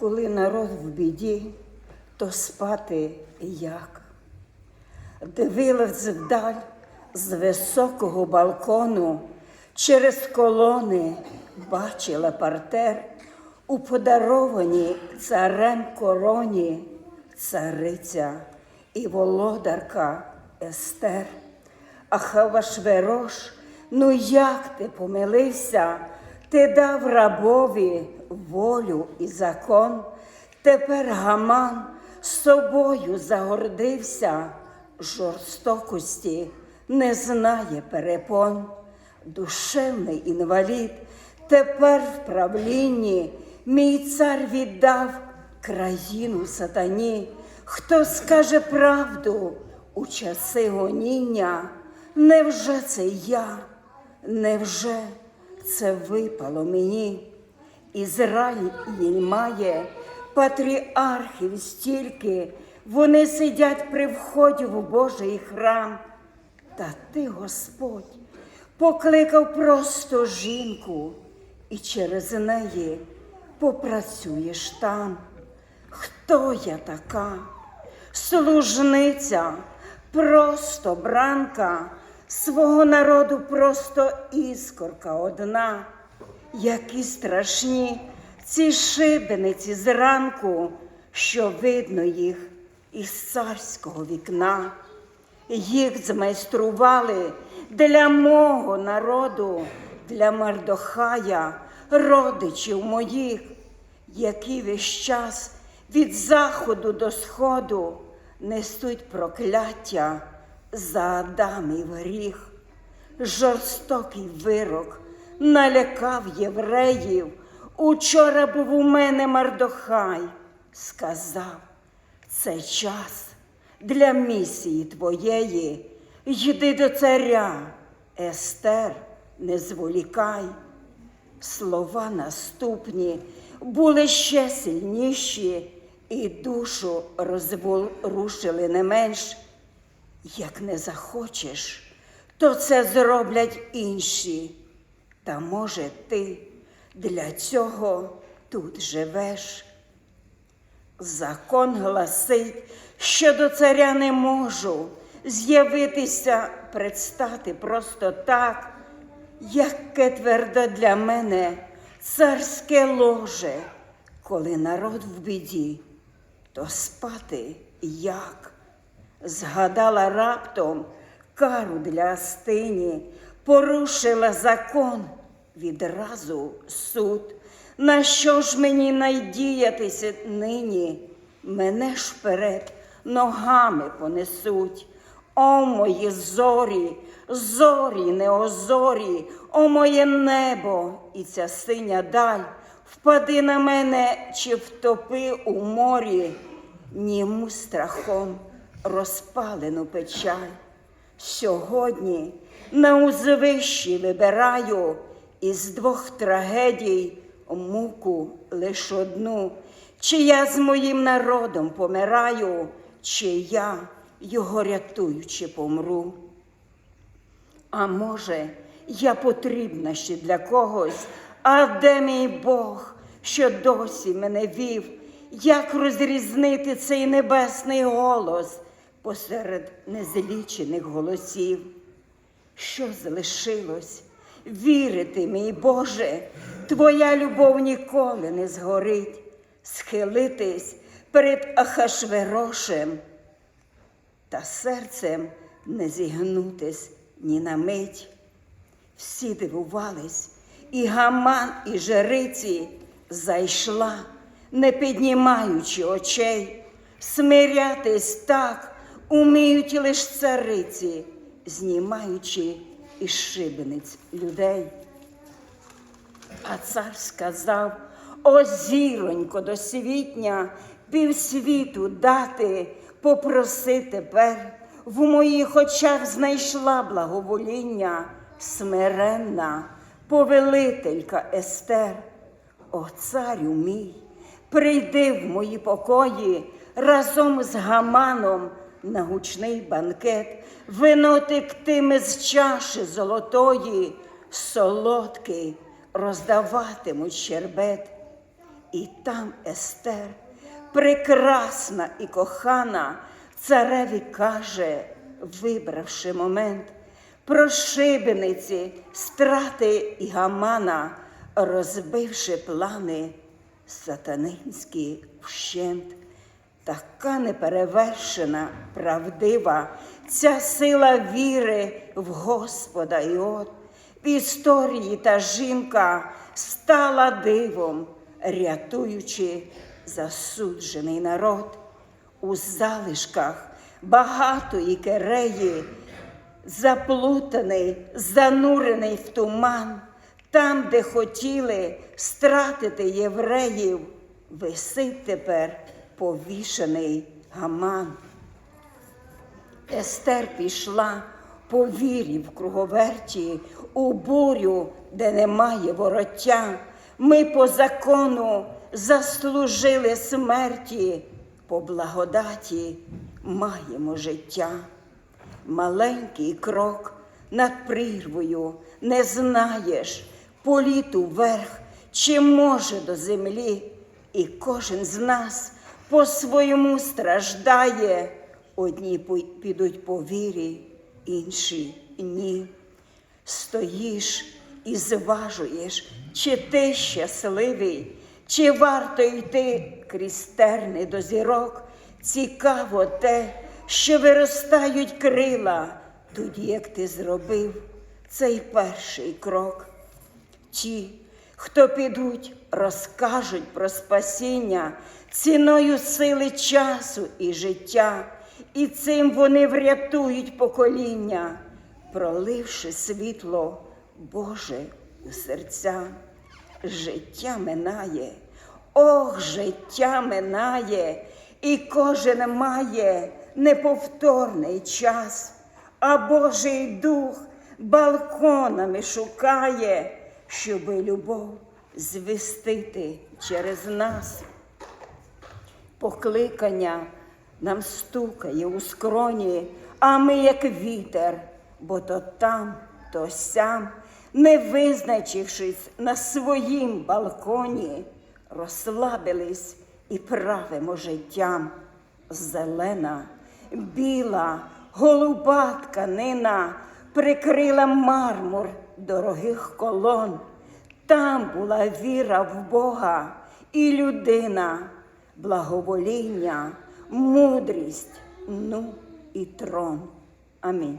Коли народ в біді, то спати як. Дивилась вдаль з високого балкону, через колони бачила партер у подарованій царем короні, цариця і володарка Естер. Ахавашверош, ну як ти помилився? Ти дав рабові волю і закон. Тепер гаман собою загордився, жорстокості не знає перепон. Душевний інвалід тепер в правлінні мій цар віддав країну сатані. Хто скаже правду у часи гоніння? Невже це я? Невже це випало мені? Ізраїль має патріархів стільки, вони сидять при вході в Божий храм. Та ти, Господь, покликав просто жінку, і через неї попрацюєш там. Хто я така? Служниця, просто бранка, свого народу просто іскорка одна. Які страшні ці шибениці зранку, що видно їх із царського вікна. Їх змайстрували для мого народу, для Мардохая, родичів моїх, які весь час від заходу до сходу несуть прокляття за Адамів гріх. Жорстокий вирок налякав євреїв. Учора був у мене Мардохай, сказав, це час для місії твоєї. Йди до царя, Естер, не зволікай. Слова наступні були ще сильніші, і душу розворушили не менш. Як не захочеш, то це зроблять інші. Та може ти для цього тут живеш. Закон гласить, що до царя не можу з'явитися, предстати просто так, яке твердо для мене царське ложе, коли народ в біді, то спати як? Згадала раптом кару для Астині, порушила закон, відразу суд. На що ж мені найдіятися нині? Мене ж вперед ногами понесуть. О, мої зорі, зорі, неозорі, о моє небо, і ця синя даль, впади на мене чи втопи у морі, німу страхом розпалену печаль. Сьогодні на узвищі вибираю із двох трагедій муку лиш одну, чи я з моїм народом помираю, чи я його рятуючи помру. А може, я потрібна ще для когось, а де мій Бог, що досі мене вів, як розрізнити цей небесний голос посеред незлічених голосів? Що залишилось? Вірити, мій Боже, Твоя любов ніколи не згорить, схилитись перед Ахашверошем та серцем не зігнутись ні на мить. Всі дивувались, і гаман, і жриці зайшла, не піднімаючи очей, смирятись так уміють лиш цариці, знімаючи із шибениць людей. А цар сказав: О, зіронько досвітня, півсвіту дати, попроси тепер, в моїх очах знайшла благовоління, смиренна повелителька Естер. О, царю мій, прийди в мої покої разом з гаманом на гучний банкет, вино тектиме з чаші золотої, солодкий роздаватимуть щербет. І там Естер, прекрасна і кохана, цареві каже, вибравши момент, про шибениці, страти і гамана, розбивши плани сатанинські вщент. Така неперевершена, правдива, ця сила віри в Господа і от в історії та жінка стала дивом, рятуючи засуджений народ. У залишках багатої кереї, заплутаний, занурений в туман, там, де хотіли стратити євреїв, висить тепер повішений гаман. Естер пішла по вірі в круговерті, у бурю, де немає вороття. Ми по закону заслужили смерті, по благодаті маємо життя. Маленький крок над прірвою не знаєш, політу вверх, чи може до землі, і кожен з нас по-своєму страждає. Одні підуть по вірі, інші ні. Стоїш і зважуєш, чи ти щасливий, чи варто йти крізь терни до зірок. Цікаво те, що виростають крила, тоді як ти зробив цей перший крок. Ті, хто підуть, розкажуть про спасіння ціною сили часу і життя, і цим вони врятують покоління, проливши світло Боже у серця. Життя минає, ох, життя минає, і кожен має неповторний час, а Божий дух балконами шукає, щоби любов звістити через нас. Покликання нам стукає у скроні, а ми, як вітер, бо то там, то сям, не визначившись на своїм балконі, розслабились і правимо життям. Зелена, біла, голуба тканина прикрила мармур дорогих колон. Там була віра в Бога і людина, благовоління, мудрість, ну і трон. Амінь.